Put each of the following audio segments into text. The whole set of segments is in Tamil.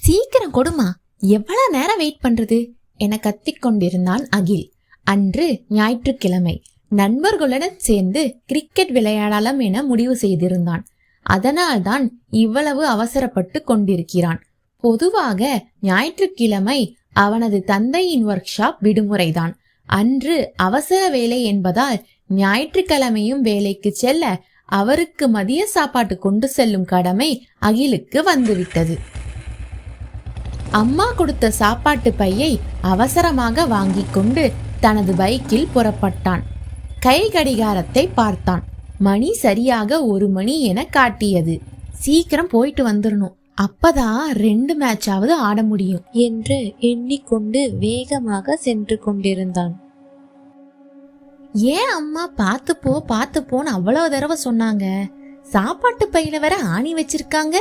சீக்கிரம் கொடுமா. எவ்வளவு நேரம் வெயிட் பண்றது? என கத்திக் கொண்டிருந்தான் அகில். அன்று ஞாயிற்றுக்கிழமை நண்பர்களுடன் சேர்ந்து கிரிக்கெட் விளையாடலாம் என முடிவு செய்திருந்தான். அதனால்தான் இவ்வளவு அவசரப்பட்டு கொண்டிருக்கிறான். பொதுவாக ஞாயிற்றுக்கிழமை அவனது தந்தையின் ஒர்க் ஷாப் விடுமுறைதான். அன்று அவசர வேலை என்பதால் ஞாயிற்றுக்கிழமையும் வேலைக்கு செல்ல அவருக்கு மதிய சாப்பாட்டு கொண்டு செல்லும் கடமை அகிலுக்கு வந்துவிட்டது. அம்மா கொடுத்த சாப்பாட்டு பையை அவசரமாக வாங்கி கொண்டு தனது பைக்கில் புறப்பட்டான். கை கடிகாரத்தை பார்த்தான். மணி சரியாக ஒரு மணி என காட்டியது. சீக்கிரம் போயிட்டு வந்துடணும் அப்பதான் ரெண்டு மேட்சாவது ஆட முடியும் என்று எண்ணிக்கொண்டு வேகமாக சென்று கொண்டிருந்தான். ஏன் அம்மா பார்த்து போ பார்த்து போன்னு அவ்வளவு தடவை சொன்னாங்க. சாப்பாட்டு பையில வேற ஆணி வச்சிருக்காங்க.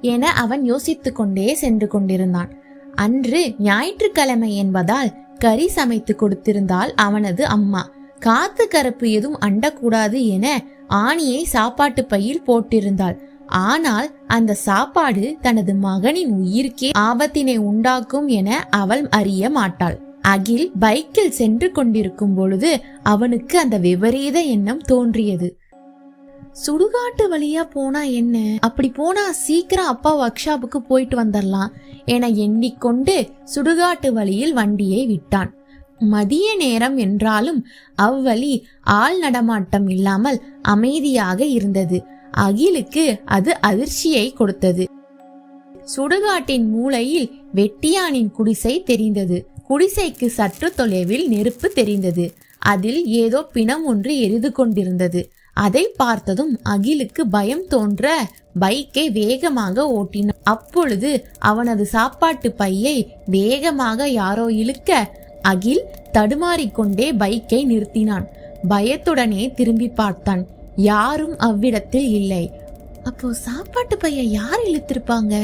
என அவன் யோசித்து கொண்டே சென்று கொண்டிருந்தான். அன்று ஞாயிற்றுக்கிழமை என்பதால் கறி சமைத்து கொடுத்திருந்தால் அவனது அம்மா. காத்து கருப்பு எதுவும் அண்டக்கூடாது என ஆணியை சாப்பாட்டு பையில் போட்டிருந்தாள். ஆனால் அந்த சாப்பாடு தனது மகனின் உயிருக்கே ஆபத்தினை உண்டாக்கும் என அவள் அறிய மாட்டாள். அகில் பைக்கில் சென்று கொண்டிருக்கும் பொழுது அவனுக்கு அந்த விபரீத எண்ணம் தோன்றியது. சுடுகாட்டு வழியா போனா என்ன? அப்படி போனா சீக்கிரம் அப்பா ஒர்க் ஷாப்புக்கு போயிட்டு வந்துடலாம் என எண்ணிக்கொண்டு சுடுகாட்டு வழியில் வண்டியை விட்டான். மதிய நேரம் என்றாலும் அவ்வழி ஆள் நடமாட்டம் இல்லாமல் அமைதியாக இருந்தது. அகிலுக்கு அது அதிர்ச்சியை கொடுத்தது. சுடுகாட்டின் மூலையில் வெட்டியானின் குடிசை தெரிந்தது. குடிசைக்கு சற்று தொலைவில் நெருப்பு தெரிந்தது. அதில் ஏதோ பிணம் ஒன்று எரிந்து கொண்டிருந்தது. அதை பார்த்ததும் அகிலுக்கு பயம் தோன்ற பைக்கை வேகமாக ஓட்டினான். அப்பொழுது அவனது சாப்பாட்டு பையை வேகமாக யாரோ இழுக்க அகில் தடுமாறிக்கொண்டே பைக்கை நிறுத்தினான். பயத்துடனே திரும்பி பார்த்தான். யாரும் அவ்விடத்தில் இல்லை. அப்போ சாப்பாட்டு பைய யார் இழுத்திருப்பாங்க?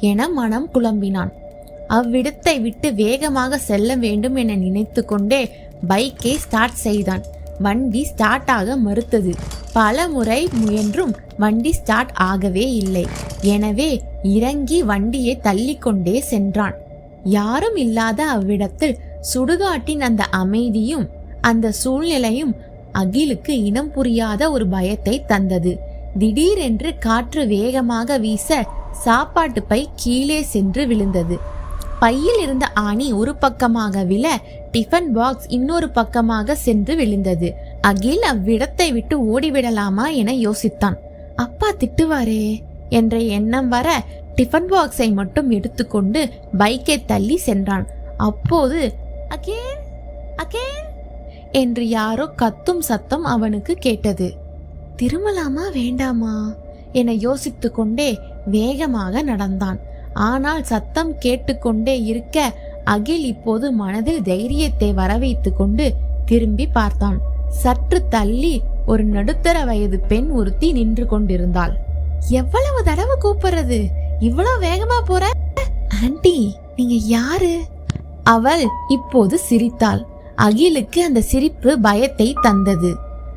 என மனம் குழம்பினான். அவ்விடத்தை விட்டு வேகமாக செல்ல வேண்டும் என நினைத்து கொண்டே பைக்கை ஸ்டார்ட் செய்தான். வண்டி ஸ்டார்ட் ஆக மறுத்தது. பல முறை முயன்றும் வண்டி ஸ்டார்ட் ஆகவே இல்லை. எனவே இறங்கி வண்டியை தள்ளிக்கொண்டே சென்றான். யாரும் இல்லாத அவ்விடத்தில் சுடுகாட்டின் அந்த அமைதியும் அந்த சூழ்நிலையும் அகிலுக்கு இனம் புரியாத ஒரு பயத்தை தந்தது. திடீரென்று காற்று வேகமாக வீச சாப்பாட்டு பை கீழே சென்று விழுந்தது. பையில் இருந்த ஆணி ஒரு பக்கமாக விழ டிஃபன் பாக்ஸ் இன்னொரு பக்கமாக சென்று விழுந்தது. அகில் அவ்விடத்தை விட்டு ஓடிவிடலாமா என யோசித்தான். அப்பா திட்டுவாரே என்ற எண்ணம் வர டிஃபன் பாக்ஸை மட்டும் எடுத்துக்கொண்டு பைக்கை தள்ளி சென்றான். அப்போது அகேன் அகேன் என்று யாரோ கத்தும் சத்தம் அவனுக்கு கேட்டது. திரும்பலாமா வேண்டாமா என யோசித்து கொண்டே வேகமாக நடந்தான். ஆனால் சத்தம் கேட்டுக்கொண்டே இருக்க அகில் இப்போது மனதில் தைரியத்தை வரவைத்து கொண்டு திரும்பி பார்த்தான். சற்று தள்ளி ஒரு நடுத்தர வயது பெண் ஒருத்தி நின்று கொண்டிருந்தாள். எவ்வளவு தடவை கூப்பிடுறது? இவ்வளவு வேகமா போற? ஆண்டி நீங்க யாரு? அவள் இப்போது சிரித்தாள். அகிலுக்கு அந்த சிரிப்பு பயத்தை தந்தது.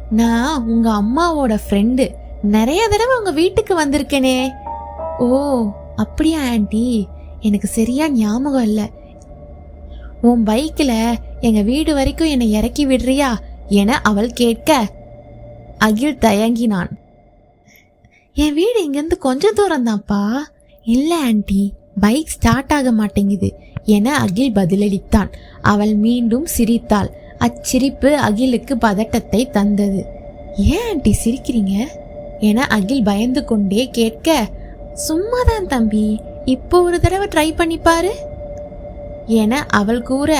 நான் உங்க அம்மாவோட ஃப்ரெண்டு நிறைய தடவை உங்க வீட்டுக்கு வந்திருக்கேனே. ஓ அப்படியா ஆண்டி? எனக்கு சரியா ஞாபகம் இல்லை. உன் பைக்கில் எங்கள் வீடு வரைக்கும் என்னை இறக்கி விடுறியா என அவள் கேட்க அகில் தயங்கினான். என் வீடு இங்கேருந்து கொஞ்சம் தூரம் தான்ப்பா இல்லை ஆண்டி பைக் ஸ்டார்ட் ஆக மாட்டேங்குது என அகில் பதிலளித்தான். அவள் மீண்டும் சிரித்தாள். அச்சிரிப்பு அகிலுக்கு பதட்டத்தை தந்தது. ஏன் ஆண்டி சிரிக்கிறீங்க? என அகில் பயந்து கொண்டே கேட்க சும்மாதான் தம்பி. இப்போ ஒரு தடவை ட்ரை பண்ணிப்பாரு என அவள் கூற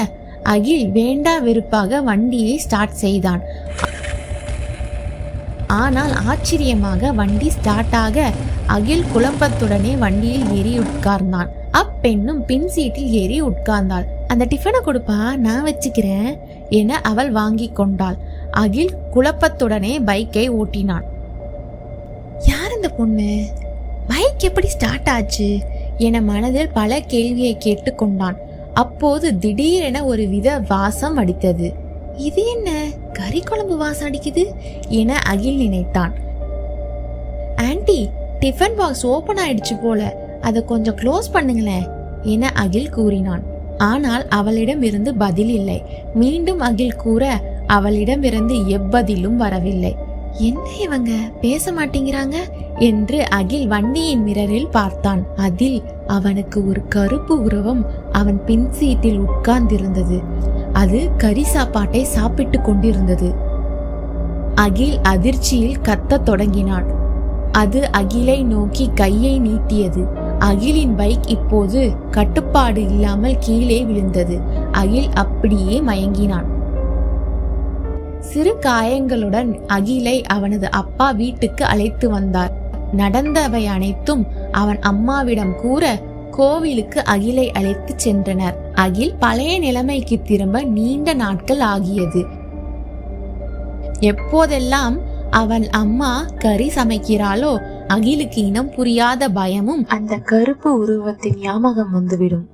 அகில் வேண்டா வெறுப்பாக வண்டியை ஸ்டார்ட் செய்தான். ஆனால் ஆச்சரியமாக வண்டி ஸ்டார்ட் ஆக அகில் குழப்பத்துடனே வண்டியில் ஏறி உட்கார்ந்தான். அப்பெண்ணும் பின் சீட்டில் ஏறி உட்கார்ந்தாள். அந்த டிஃபனை கொடுப்பா நான் வச்சுக்கிறேன் என அவள் வாங்கி கொண்டாள். அகில் குழப்பத்துடனே பைக்கை ஓட்டினான். யார் இந்த பொண்ணு? பைக் எப்படி ஸ்டார்ட் ஆச்சு என மனதில் பல கேள்வியை கேட்டுக்கொண்டான். அப்போது திடீரென ஒரு வித வாசம் அடித்தது. இது என்ன? கறி குழம்பு வாசம் அடிக்குது என அகில் நினைத்தான். ஆன்ட்டி டிஃபன் பாக்ஸ் ஓபன் ஆயிடுச்சு போல. அதை கொஞ்சம் க்ளோஸ் பண்ணுங்களேன் என அகில் கூறினான். ஆனால் அவளிடம் இருந்து பதில் இல்லை. மீண்டும் அகில் கூற அவளிடமிருந்து எவ்வதிலும் வரவில்லை. என்ன இவங்க? பேச மாட்டேங்கிறாங்க? என்று அகில் வண்டியின் மிரரில் பார்த்தான். அதில் அவனுக்கு ஒரு கருப்பு உருவம் அவன் பின் சீட்டில் உட்கார்ந்திருந்தது. அது கறி சாப்பாட்டை சாப்பிட்டு கொண்டிருந்தது. அகில் அதிர்ச்சியில் கத்தத் தொடங்கினான். அது அகிலை நோக்கி கையை நீட்டியது. அகிலின் பைக் இப்போது கட்டுப்பாடு இல்லாமல் கீழே விழுந்தது. அகில் அப்படியே மயங்கினான். சிறு காயங்களுடன் அகிலை அவனது அப்பா வீட்டுக்கு அழைத்து வந்தார். நடந்தவை அனைத்தும் அவன் அம்மாவிடம் கூற கோவிலுக்கு அகிலை அழைத்து சென்றனர். அகில் பழைய நிலைமைக்கு திரும்ப நீண்ட நாட்கள் ஆகியது. எப்போதெல்லாம் அவன் அம்மா கறி சமைக்கிறாளோ அகிலுக்கு இனம் புரியாத பயமும் அந்த கருப்பு உருவத்தின் ஞாபகம் வந்துவிடும்.